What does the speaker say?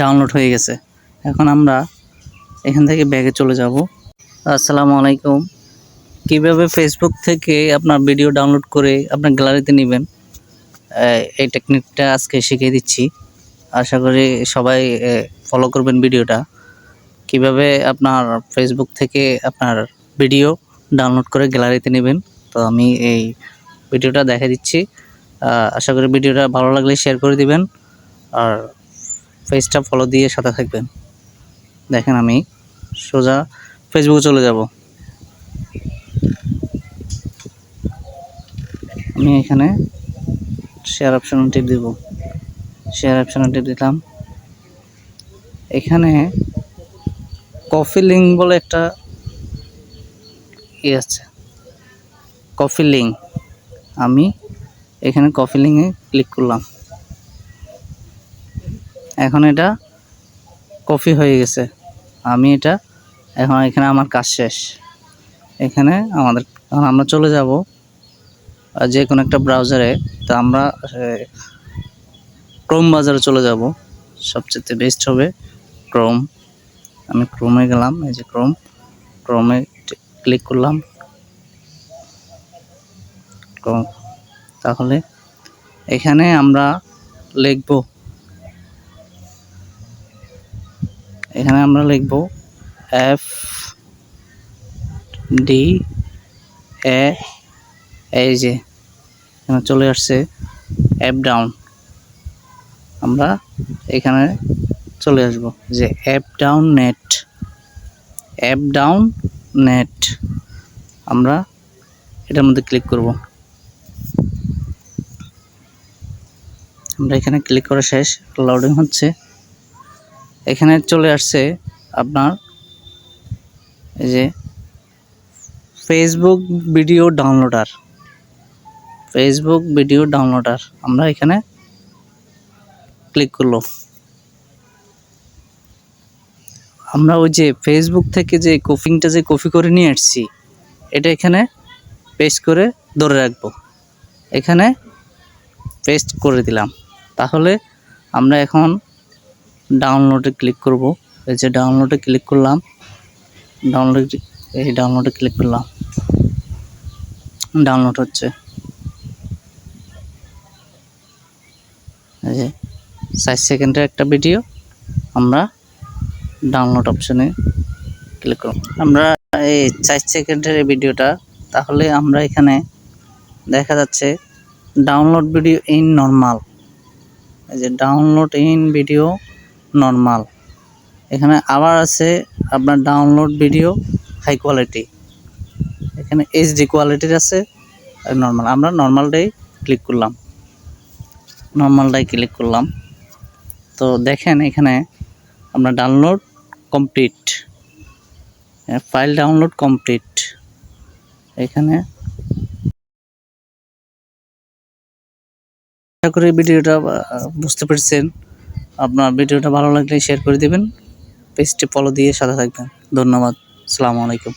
Download হয়ে গেছে। এখন আমরা এখান থেকে ব্যাগে চলে যাব। আসসালামু আলাইকুম। কীভাবে ফেসবুক থেকে আপনার ভিডিও ডাউনলোড করে আপনার গ্যালারিতে নেবেন এই টেকনিকটা আজকে শিখিয়ে দিচ্ছি। আশা করি সবাই ফলো করবেন ভিডিওটা কীভাবে আপনার ফেসবুক থেকে আপনার ভিডিও ডাউনলোড করে গ্যালারিতে নেবেন, তো আমি এই ভিডিওটা দেখা দিচ্ছি। আশা করি ভিডিওটা ভালো লাগলে শেয়ার করে দিবেন। আর পেজটা ফলো দিয়ে সাথে থাকবেন। দেখেন আমি সোজা ফেসবুকে চলে যাব। আমি এখানে শেয়ার অপশন টিপ দিব। শেয়ার অপশন টিপ দিলাম। এখানে কফি লিঙ্ক বলে একটা ই আছে। কফি লিঙ্ক আমি এখানে কফি লিঙ্কে ক্লিক করলাম। এখন এটা কফি হয়ে গেছে। আমি এটা এখন এখানে আমার কাজ শেষ। এখানে আমাদের, এখন আমরা চলে যাব যে কোনো একটা ব্রাউজারে তো আমরা ক্রোম বাজারে চলে যাব। সবচেয়ে বেস্ট হবে ক্রোম আমি ক্রোমে গেলাম, এই যে ক্রোম ক্রোমে ক্লিক করলাম। ক্রোম তাহলে এখানে আমরা লিখব এখানে আমরা লিখব এফ ডি এ এই যে, এখানে চলে আসছে অ্যাপ ডাউন আমরা এখানে চলে আসব যে app down net app down net আমরা এটার মধ্যে ক্লিক করব। আমরা এখানে ক্লিক করা শেষ। লোডিং হচ্ছে। এখানে চলে আসছে আপনার এই যে Facebook video downloader Facebook video downloader আমরা এখানে ক্লিক করল আমরা ওই যে ফেসবুক থেকে যে কপিংটা যে কপি করে নিয়ে আসছি, এটা এখানে পেস্ট করে ধরে রাখব। এখানে পেস্ট করে দিলাম। তাহলে আমরা এখন ডাউনলোডে ক্লিক করব। এই যে ডাউনলোডে ক্লিক করলাম। ডাউনলোড এই ডাউনলোডে ক্লিক করলাম। ডাউনলোড হচ্ছে। এই যে ষাট সেকেন্ডের একটা ভিডিও আমরা ডাউনলোড অপশনে ক্লিক করব। আমরা এই চার সেকেন্ডের এই ভিডিওটা তাহলে আমরা এখানে দেখা যাচ্ছে ডাউনলোড ভিডিও ইন নর্মাল এই যে ডাউনলোড ইন ভিডিও নর্মাল এখানে আবার আছে আপনার ডাউনলোড ভিডিও হাই কোয়ালিটি এখানে এইচডি কোয়ালিটির আছে, আর নর্মাল আমরা নর্মালটাই ক্লিক করলাম। নর্মালটাই ক্লিক করলাম। তো দেখেন এখানে আমরা download complete file download complete এখানে আশা করি ভিডিওটা বুঝতে পেরেছেন। আপনার ভিডিওটা ভালো লাগলে শেয়ার করে দেবেন পেজটি ফলো দিয়ে সাথে থাকবেন। ধন্যবাদ, আসসালামু আলাইকুম।